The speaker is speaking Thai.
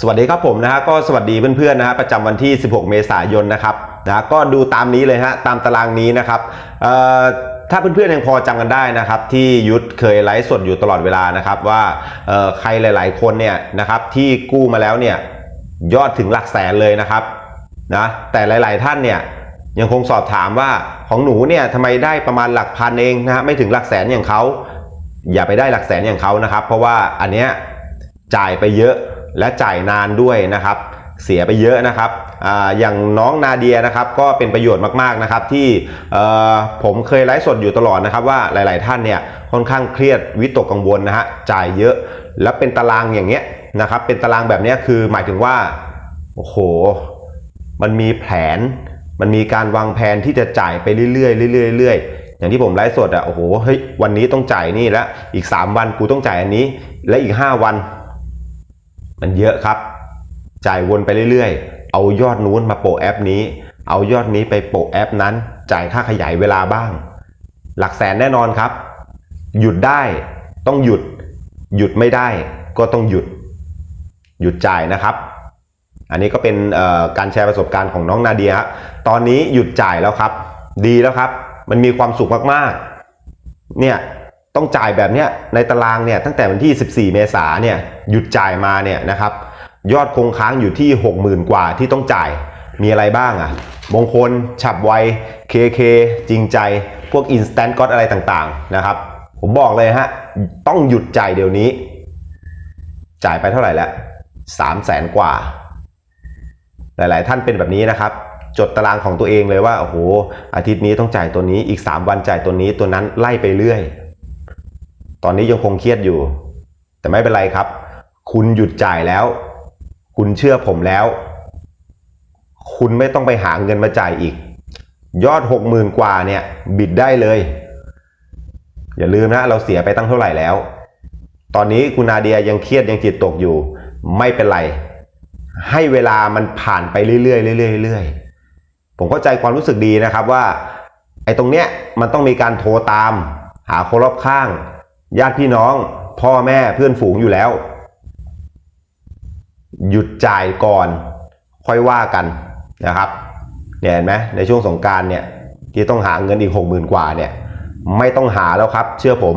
สวัสดีครับผมนะฮะก็สวัสดีเพื่อนๆนะฮะประจำวันที่ 16 เมษายนนะครับนะก็ดูตามนี้เลยฮะตามตารางนี้นะครับเอ่อถ้าเพื่อนๆยังพอจำกันได้นะครับ ที่ยุทธเคยไลฟ์สดอยู่ตลอดเวลานะครับว่าเอ่อใครหลาย ๆ คนเนี่ยนะครับที่กู้มาแล้วเนี่ยยอดถึงหลักแสนเลยนะครับนะแต่หลาย ๆ ท่านเนี่ยยังคงสอบถามว่าของหนูเนี่ยทำไมได้ประมาณหลักพันเองนะฮะไม่ถึงหลักแสนอย่างเขาอย่าไปได้หลักแสนอย่างเขานะครับ เพราะว่าอันเนี้ยจ่ายไปเยอะ และจ่ายนานด้วยนะครับ เสียไปเยอะนะครับออย่างน้องนาเดียนะครับก็เป็นประโยชน์มากๆนะครับที่ผมเคยไลฟ์สดอยู่ตลอดนะครับว่าหลาย ๆ ท่านเนี่ยค่อนข้างเครียดวิตกกังวลนะฮะจ่ายเยอะแล้วเป็นตารางอย่างเงี้ยนะครับเป็นตารางแบบเนี้ยคือหมายถึงว่าโอ้โหมันมีแผน มันมีการวางแผนที่จะจ่ายไปเรื่อยๆเรื่อยๆเรื่อยๆอย่างที่ผมไลฟ์สดอะโอ้โหเฮ้ยวันนี้ต้องจ่ายนี่แล้วอีก 3 วันกูต้องจ่ายอันนี้ และอีก 5 วัน มันเยอะครับ จ่ายวนไปเรื่อยๆ เอายอดนู้นมาโปะแอปนี้ เอายอดนี้ไปโปะแอปนั้น จ่ายค่าขยายเวลาบ้าง หลักแสนแน่นอนครับ หยุดได้ต้องหยุด หยุดไม่ได้ก็ต้องหยุด หยุดจ่ายนะครับ อันนี้ก็เป็นการแชร์ประสบการณ์ของน้องนาเดียตอนนี้หยุดจ่ายแล้วครับ ดีแล้วครับ มันมีความสุขมากๆ เนี่ย ต้องจ่ายแบบเนี้ยในตารางเนี่ยตั้งแต่วันที่ 14 เมษาเนี่ยหยุดจ่ายมาเนี่ยนะครับยอดคงค้างอยู่ที่ 60,000 กว่าที่ต้องจ่ายมีอะไรบ้างอะ่ะมงคล ฉับไว KK จริงใจ พวก Instant God อะไรต่างๆนะครับ ผมบอกเลยฮะ ต้องหยุดจ่ายเดี๋ยวนี้ จ่ายไปเท่าไหร่แล้ว3 0 0แสนกว่า หลายๆ ท่านเป็นแบบนี้นะครับ จดตารางของตัวเองเลยว่า โอ้โห อาทิตย์นี้ต้องจ่ายตัวนี้อีก 3 วันจ่ายตัวนี้ตัวนั้นไล่ไปเรื่อย ตอนนี้ยังคงเครียดอยู่ แต่ไม่เป็นไรครับ คุณหยุดจ่ายแล้ว คุณเชื่อผมแล้ว คุณไม่ต้องไปหาเงินมาจ่ายอีก ยอดหกหมื่นกว่าเนี่ย บิดได้เลย อย่าลืมนะ เราเสียไปตั้งเท่าไหร่แล้ว ตอนนี้คุณนาเดียยังเครียดยังจิตตกอยู่ ไม่เป็นไร ให้เวลามันผ่านไปเรื่อยๆเรื่อยๆเรื่อยๆผมเข้าใจความรู้สึกดีนะครับว่า ไอ้ตรงเนี้ยมันต้องมีการโทรตาม หาคนรอบข้าง ญาติพี่น้อง พ่อแม่เพื่อนฝูงอยู่แล้ว หยุดจ่ายก่อน ค่อยว่ากันนะครับเนี่ยเห็นไหมในช่วงสงการเนี่ยที่ต้องหาเงินอีกหกหมื่นกว่าเนี่ย ไม่ต้องหาแล้วครับ เชื่อผม